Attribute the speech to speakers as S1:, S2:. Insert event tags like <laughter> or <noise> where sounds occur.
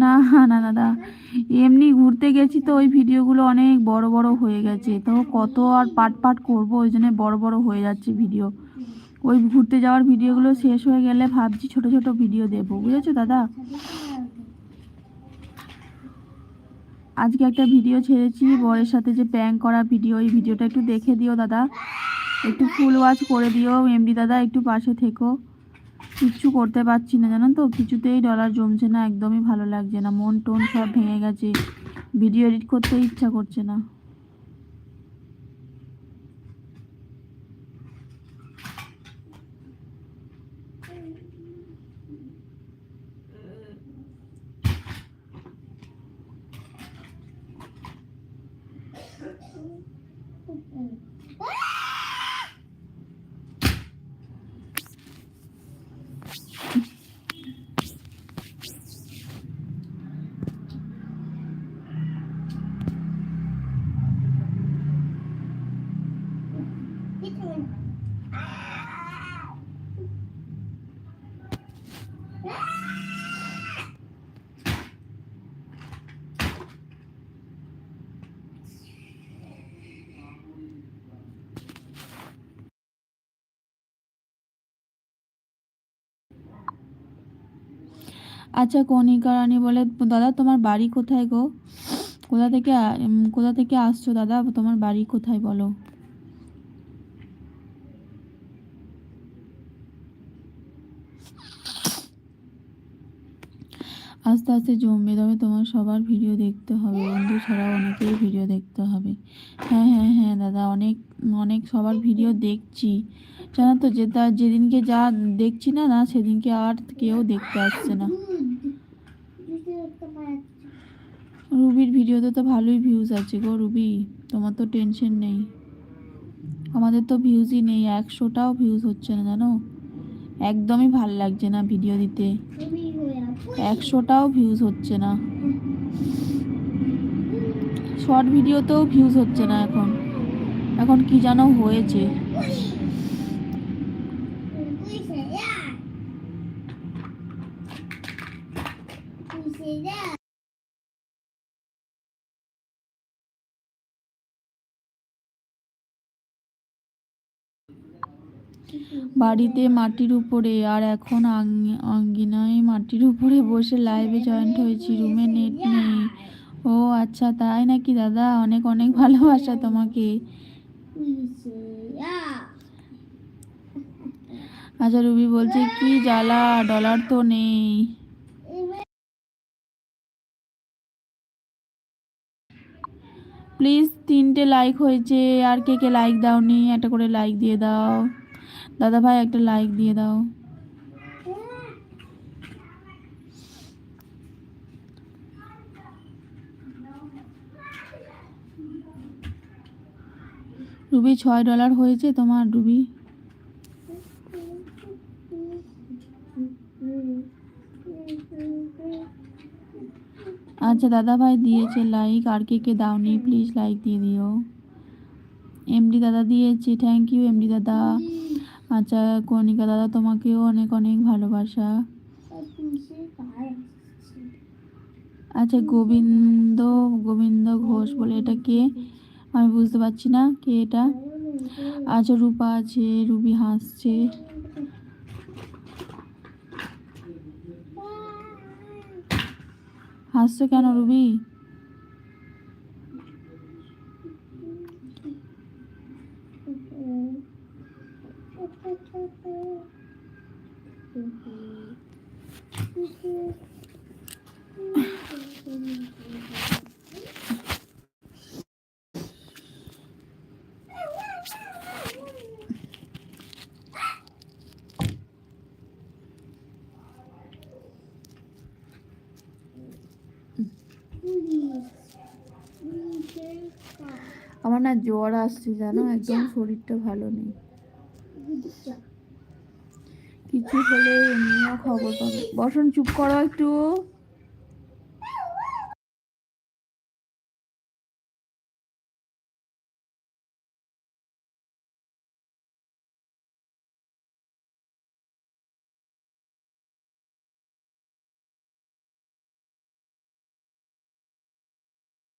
S1: না না দাদা এমনি ঘুরতে গেছি তো, ওই ভিডিওগুলো অনেক বড় বড় হয়ে গেছে। তো কত আর পাট পাট করব, ওই জন্য বড় বড় হয়ে যাচ্ছে ভিডিও। ওই ঘুরতে যাওয়ার ভিডিওগুলো শেষ হয়ে গেলে ভাবছি ছোট ছোট ভিডিও দেবো। বুঝেছ, দাদা? আজকে একটা ভিডিও ছেড়েছি, বরের সাথে যে প্র্যাঙ্ক করা ভিডিও এই ভিডিওটা একটু দেখে দিও, দাদা। একটু ফুল ওয়াচ করে দিও এমডি দাদা, একটু পাশে থেকো। কিচ্ছু করতে পারছি না জানো তো? কিছুতেই ডলার জমছে না, একদমই ভালো লাগছে না। মন টোন সব ভেঙে গেছে। ভিডিও এডিট করতে ইচ্ছা করছে না। <laughs> আচ্ছা কণিকা রানী বলে, দাদা, তোমার বাড়ি কোথায় গো? কোথা থেকে কোথা থেকে আসছো দাদা? তোমার বাড়ি কোথায় বলো? আস্তে আস্তে জমবে, তবে তোমার সবার ভিডিও দেখতে হবে। বন্ধু ছাড়াও অনেকেই ভিডিও দেখতে হবে। হ্যাঁ হ্যাঁ হ্যাঁ দাদা, অনেক অনেক সবার ভিডিও দেখছি। জানো তো, যে তা যেদিনকে যা দেখছি না না, সেদিনকে আর কেউ দেখতে আসছে না। রুবির ভিডিওতে তো ভালোই ভিউজ আছে গো, রুবি। তোমার তো টেনশন নেই। আমাদের তো ভিউজই নেই, একশোটাও ভিউজ হচ্ছে না, জানো? একদমই ভালো লাগছে না ভিডিও দিতে। একশোটাও ভিউজ হচ্ছে না। শর্ট ভিডিওতেও ভিউজ হচ্ছে না এখন। এখন কি যেন হয়েছে। বাড়িতে মাটির উপরে, আর এখন আঙ্গি- আঙ্গিনায় মাটির উপরে বসে লাইভে জয়েন্ট হয়েছি রুমে নেট নেই। ও আচ্ছা তাই নাকি দাদা? অনেক অনেক ভালোবাসা তোমাকে। আচ্ছা রুবি বলছে কি জ্বালা ডলার তো নেই। প্লিজ তিনটে লাইক হয়েছে। আর কে কে লাইক দাওনি একটা করে লাইক দিয়ে দাও। দাদা ভাই একটা লাইক দিয়ে দাও। রুবি ছয় ডলার হয়েছে তোমার, রুবি। আচ্ছা দাদা ভাই দিয়েছে লাইক আর কে কে দাও দাওনি প্লিজ লাইক দিয়ে দিও। এমডি দাদা দিয়েছে থ্যাংক ইউ এমডি দাদা। আচ্ছা কণিকা দাদা তোমাকেও অনেক অনেক ভালোবাসা। আচ্ছা গোবিন্দ গোবিন্দ ঘোষ বলে এটা কে? আমি বুঝতে পারছি না কে এটা। আচ্ছা রূপা আছে রুবি হাসছে। হাসছো কেন রুবি? আমার না জ্বর আসছে, জানো? একদম শরীরটা ভালো নেই। কিছু হলে খবর পাবে। বসন চুপ করো একটু।